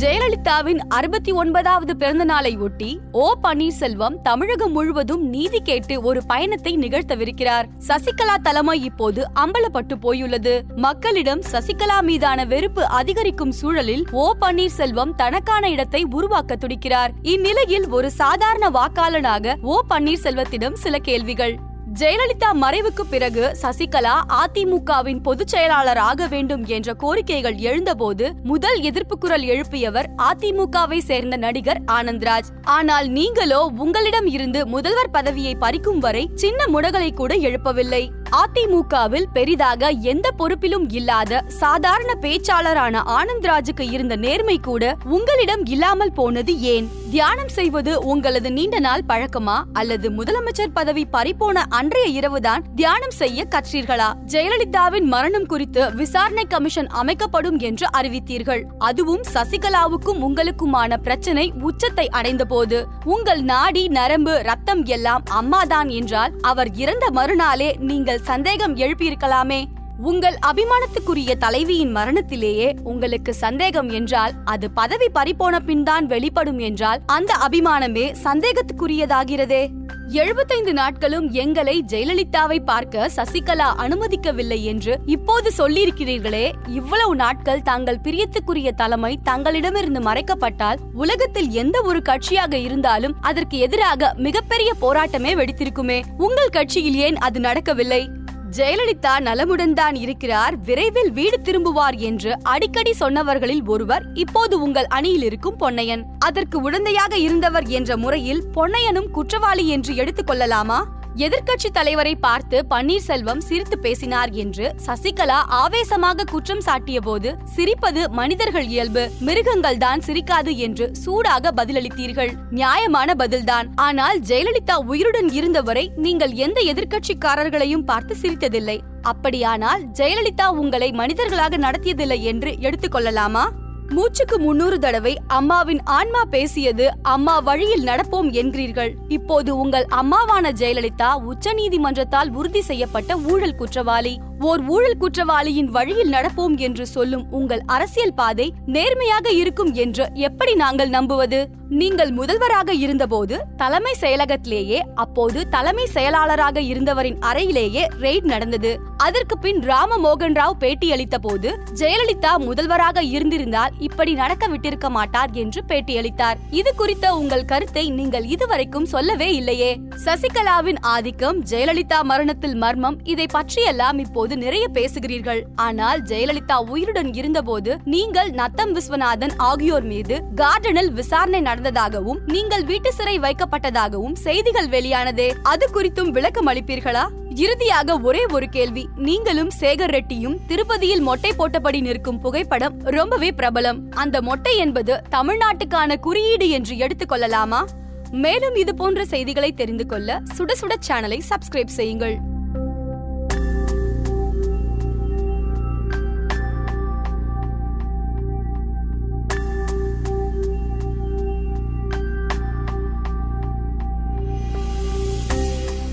ஜெயலலிதாவின் அறுபத்தி ஒன்பதாவது பிறந்த நாளை ஒட்டி ஓ பன்னீர்செல்வம் தமிழகம் முழுவதும் நீதி கேட்டு ஒரு பயணத்தை நிகழ்த்தவிருக்கிறார். சசிகலா தலைமை இப்போது அம்பலப்பட்டு போயுள்ளது. மக்களிடம் சசிகலா மீதான வெறுப்பு அதிகரிக்கும் சூழலில் ஓ பன்னீர்செல்வம் தனக்கான இடத்தை உருவாக்க துடிக்கிறார். இந்நிலையில் ஒரு சாதாரண வாக்காளனாக ஓ பன்னீர்செல்வத்திடம் சில கேள்விகள். ஜெயலலிதா மறைவுக்கு பிறகு சசிகலா அதிமுகவின் பொதுச் செயலாளர் ஆக வேண்டும் என்ற கோரிக்கைகள் எழுந்தபோது முதல் எதிர்ப்பு குரல் எழுப்பியவர் அதிமுகவை சேர்ந்த நடிகர் ஆனந்த்ராஜ். ஆனால் நீங்களோ உங்களிடம் இருந்து முதல்வர் பதவியை பறிக்கும் வரை சின்ன முடகளை கூட எழுப்பவில்லை. அதிமுகவில் பெரிதாக எந்த பொறுப்பிலும் இல்லாத சாதாரண பேச்சாளரான ஆனந்த்ராஜுக்கு இருந்த நேர்மை கூட உங்களிடம் இல்லாமல் போனது ஏன்? தியானம் செய்வது உங்களது நீண்ட நாள் பழக்கமா? அல்லது முதலமைச்சர் பதவி பறிப்போன அன்றைய இரவுதான் தியானம் செய்ய கற்றீர்களா? ஜெயலலிதாவின் மரணம் குறித்து விசாரணை கமிஷன் அமைக்கப்படும் என்று அறிவித்தீர்கள். அதுவும் சசிகலாவுக்கும் உங்களுக்குமான பிரச்சனை உச்சத்தை அடைந்த போது உங்கள் நாடி நரம்பு ரத்தம் எல்லாம் அம்மாதான் என்றால் அவர் இறந்த மறுநாளே நீங்கள் சந்தேகம் எழுப்பியிருக்கலாமே. உங்கள் அபிமானத்துக்குரிய தலைவியின் மரணத்திலேயே உங்களுக்கு சந்தேகம் என்றால் அது பதவி பறிபோன பின்தான் வெளிப்படும் என்றால் அந்த அபிமானமே சந்தேகத்துக்குரியதாகிறதே. எழுபத்தைந்து நாட்களும் எங்களை ஜெயலலிதாவை பார்க்க சசிகலா அனுமதிக்கவில்லை என்று இப்போது சொல்லியிருக்கிறீர்களே இவ்வளவு நாட்கள் தாங்கள் பிரியத்துக்குரிய தலைமை தங்களிடமிருந்து மறைக்கப்பட்டால் உலகத்தில் எந்த ஒரு கட்சியாக இருந்தாலும் அதற்கு எதிராக மிகப்பெரிய போராட்டமே வெடித்திருக்குமே. உங்கள் கட்சியில் ஏன் அது நடக்கவில்லை? ஜெயலலிதா நலமுடன் தான் இருக்கிறார் விரைவில் வீடு திரும்புவார் என்று அடிக்கடி சொன்னவர்களில் ஒருவர் இப்போது உங்கள் அணியில் இருக்கும் பொன்னையன். அதற்கு உடந்தையாக இருந்தவர் என்ற முறையில் பொன்னையனும் குற்றவாளி என்று எடுத்துக் கொள்ளலாமா? எதிர்க்கட்சி தலைவரை பார்த்து பன்னீர்செல்வம் சிரித்து பேசினார் என்று சசிகலா ஆவேசமாக குற்றம் சாட்டிய போது சிரிப்பது மனிதர்கள் இயல்பு. மிருகங்கள் தான் சிரிக்காது என்று சூடாக பதிலளித்தீர்கள். நியாயமான பதில்தான். ஆனால் ஜெயலலிதா உயிருடன் இருந்தவரை நீங்கள் எந்த எதிர்க்கட்சிக்காரர்களையும் பார்த்து சிரித்ததில்லை. அப்படியானால் ஜெயலலிதா உங்களை மனிதர்களாக நடத்தியதில்லை என்று எடுத்துக்கொள்ளலாமா மூச்சுக்கு முன்னூறு தடவை அம்மாவின் ஆன்மா பேசியது அம்மா வழியில் நடப்போம் என்கிறீர்கள். இப்போது உங்கள் அம்மாவான ஜெயலலிதா உச்ச நீதிமன்றத்தால் உறுதி செய்யப்பட்ட ஊழல் குற்றவாளி. ஓர் ஊழல் குற்றவாளியின் வழியில் நடப்போம் என்று சொல்லும் உங்கள் அரசியல் பாதை நேர்மையாக இருக்கும் என்று எப்படி நாங்கள் நம்புவது? நீங்கள் முதல்வராக இருந்தபோது தலைமை செயலகத்திலேயே அப்போது தலைமை செயலாளராக இருந்தவரின் அறையிலேயே ரெய்ட் நடந்தது. அதற்கு பின் ராம மோகன் ராவ் பேட்டியளித்த போது ஜெயலலிதா முதல்வராக இருந்திருந்தால் இப்படி நடக்க விட்டிருக்க மாட்டார் என்று பேட்டியளித்தார். இது குறித்த உங்கள் கருத்தை நீங்கள் இதுவரைக்கும் சொல்லவே இல்லையே. சசிகலாவின் ஆதிக்கம் ஜெயலலிதா மரணத்தில் மர்மம் இதை பற்றியெல்லாம் இப்போது நிறைய பேசுகிறீர்கள். ஆனால் ஜெயலலிதா உயிருடன் இருந்தபோது நீங்கள் நத்தம் விஸ்வநாதன் ஆகியோர் மீது கார்டனில் விசாரணை நடந்ததாகவும் நீங்கள் வீட்டு சிறை வைக்கப்பட்டதாகவும் செய்திகள் வெளியானதே. அது குறித்தும் விளக்கம் அளிப்பீர்களா? இறுதியாக ஒரே ஒரு கேள்வி. நீங்களும் சேகர் ரெட்டியும் திருப்பதியில் மொட்டை போட்டபடி நிற்கும் புகைப்படம் ரொம்பவே பிரபலம். அந்த மொட்டை என்பது தமிழ்நாட்டுக்கான குறியீடு என்று எடுத்துக்கொள்ளலாமா மேலும் இது போன்ற செய்திகளை தெரிந்து கொள்ள சுட சுட சேனலை சப்ஸ்கிரைப் செய்யுங்கள்.